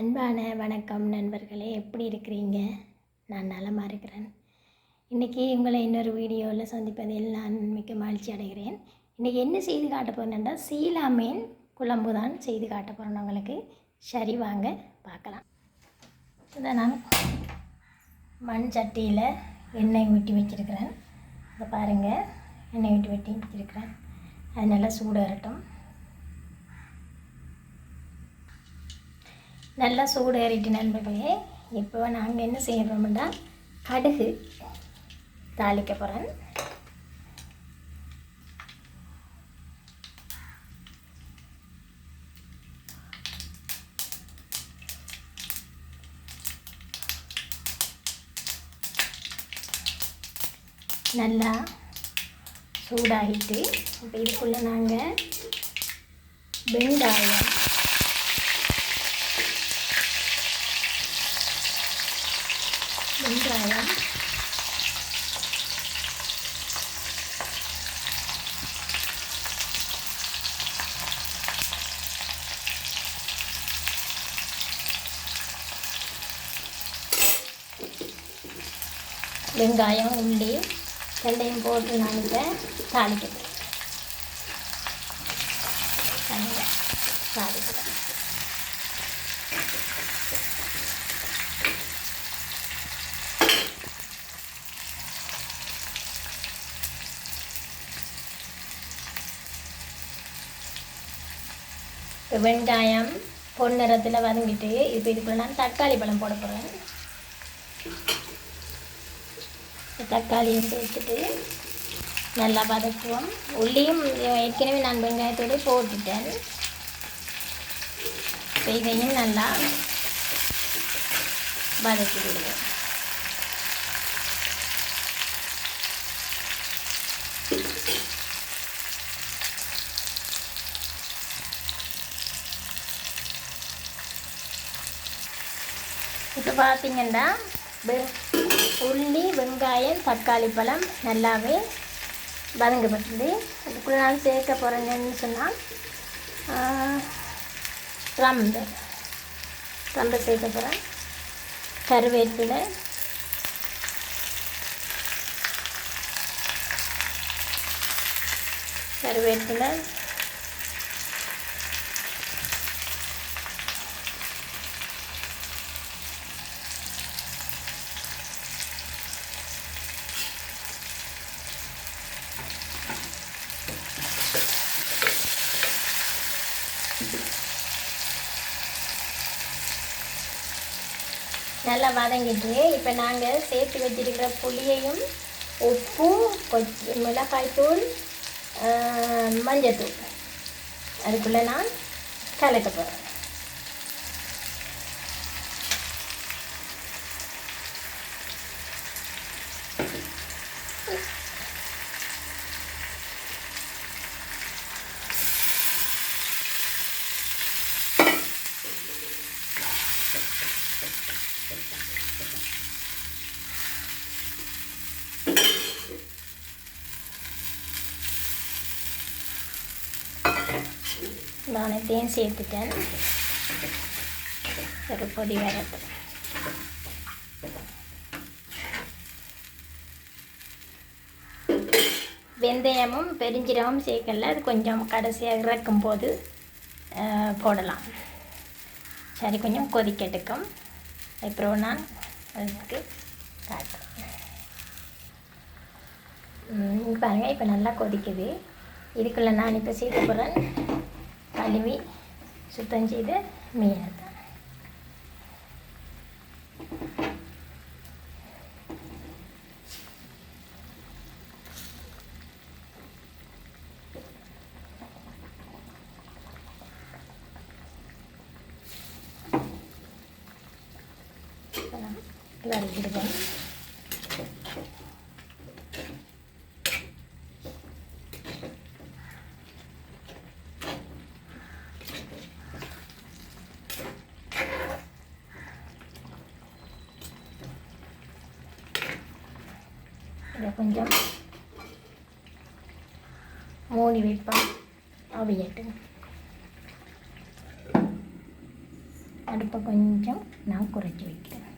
அன்பான வணக்கம் நண்பர்களே எப்படி இருக்கிறீங்க? நான் நலமாக இருக்கிறேன். இன்றைக்கி உங்களை இன்னொரு வீடியோவில் சந்திப்பதில் நான் மிக்க மகிழ்ச்சி அடைகிறேன். இன்றைக்கி என்ன செய்து காட்ட போகிறேன்னா சீலா மீன் குழம்பு தான் செய்து காட்ட போகிறேன் உங்களுக்கு. சரி வாங்க பார்க்கலாம். இதை நான் மண் சட்டியில் எண்ணெய் ஊட்டி வச்சுருக்கிறேன். இதை பாருங்கள் எண்ணெய் ஊட்டி வெட்டி வச்சுருக்கிறேன். அது நல்லா சூடு நல்லா சூடு ஏறிட்டு நண்பர்களே இப்போ நாங்கள் என்ன செய்ய போகிறோம்னா கடுகு தாளிக்க போகிறேன் நல்லா சூடாகிட்டு இப்போ இதுக்குள்ளே நாங்கள் வெங்காயம் வெங்காயம். வெங்காயம் உள்ளி ரெண்டையும் போட்டு நான் இதை தாளிக்கிறேன். தாளிக்கிறேன். இப்போ வெங்காயம் பொன் நிறத்தில் வதங்கிட்டு இப்போ இதுக்குள்ள நான் தக்காளி பழம் போட போகிறேன் தக்காளியை சேர்த்துட்டு நல்லா வதக்குவோம். உள்ளியும் ஏற்கனவே நான் வெங்காயத்தோடு போட்டுட்டேன். இதையும் நல்லா வதக்கி விடுவேன் இப்போ பார்த்தீங்கன்னா வெ- உள்ளி வெங்காயம் தக்காளி பழம் நல்லாவே வதங்கப்பட்டது. அதுக்குள்ளே நான் சேர்க்க போகிறேன்னு சொன்னால் ரம்பு. ரம்பு சேர்க்க போகிறேன் கருவேப்பிலை. கருவேப்பிலை. நல்லா வதங்கிட்டு இப்போ நாங்கள் சேர்த்து வச்சிருக்கிற புளியையும் உப்பு கொச்சி மிளகாய்த்தூள் மஞ்சத்தூள். அதுக்குள்ளே நான் கலக்க போகிறேன் நான் அனைத்தையும் சேர்த்துட்டேன். ஒரு பொடி வரட்டும் வெந்தயமும் பெருஞ்சீரகமும் சேர்க்கல. அது கொஞ்சம் கடைசியாக இறக்கும் போது போடலாம். சரி கொஞ்சம் கொதிக்கட்டுக்கும் அப்புறம் நான் அதுக்கு காட்டுறேன். ம், இப்போ நல்லா கொதிக்குது. இதுக்குள்ளே நான் இப்போ சேர்க்க போகிறேன் கழுவி சுத்தம் செய்த மீனை தான் வறுக்கிடுவோம் இதை கொஞ்சம் மூடி வைப்போம் அவியட்டும் அடுப்பை கொஞ்சம் நான் குறைச்சி வைக்கிறேன்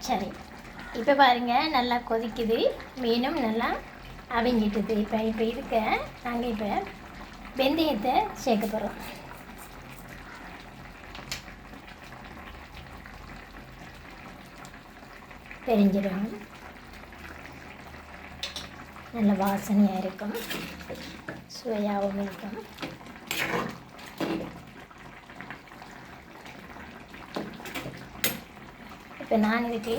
சரி இப்போ பாருங்கள் நல்லா கொதிக்குது மீனும் நல்லா அவிஞ்சிட்டுது இப்போ இப்போ இருக்க நாங்கள் இப்போ வெந்தயத்தை சேர்க்க போகிறோம் பெருஞ்சிடும் நல்ல வாசனையாக இருக்கும். சுவையாகவும் இருக்கும். இப்போ நான் இதுக்கு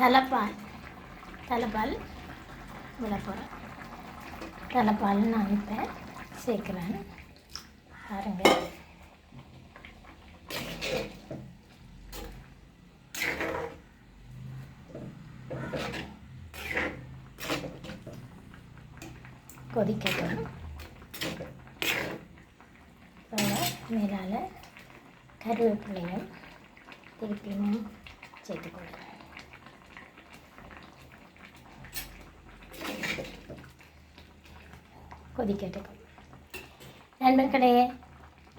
தலைப்பால் தலைப்பால் விட தலைப்பால் நான் இப்போ சேர்க்குறேன். பாருங்கள் கொதிக்கட்டும். மேலால் கருவேப்பிள்ளையும் திருப்பியும் சேர்த்துக்கொள்கிறேன். கொதிக்கட்டும். நண்பர்களே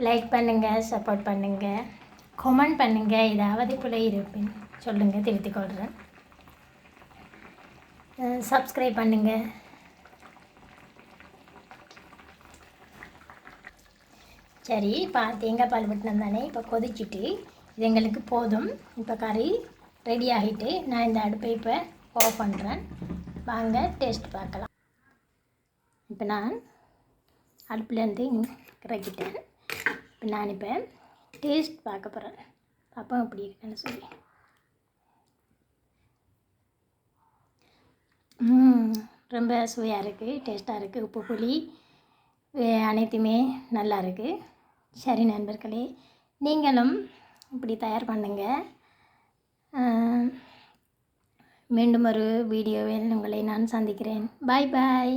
லைக் பண்ணுங்கள் சப்போர்ட் பண்ணுங்கள் கொமெண்ட் பண்ணுங்கள் ஏதாவது பிள்ளை இருப்பின் சொல்லுங்கள் திருத்திக் கொள்கிறேன். சப்ஸ்கிரைப் பண்ணுங்கள் சரி இப்போ தேங்காய் பால் விட்டினம் தானே இப்போ கொதிச்சுட்டு இது எங்களுக்கு போதும். இப்போ கறி ரெடி ஆகிட்டு நான் இந்த அடுப்பை இப்போ ஆஃப் பண்ணுறேன் வாங்க டேஸ்ட் பார்க்கலாம். இப்போ நான் அடுப்புலேருந்து இறக்கிட்டேன். இப்போ நான் இப்போ டேஸ்ட் பார்க்க போகிறேன் அப்போ எப்படி இருக்குன்னு சொல்லி. ரொம்ப சுவையாக இருக்குது டேஸ்ட்டாக இருக்குது உப்பு புளி அனைத்துமே நல்லா இருக்குது சரி நண்பர்களே நீங்களும் இப்படி தயார் பண்ணுங்கள் மீண்டும் ஒரு வீடியோவில் உங்களை நான் சந்திக்கிறேன். பாய் பாய்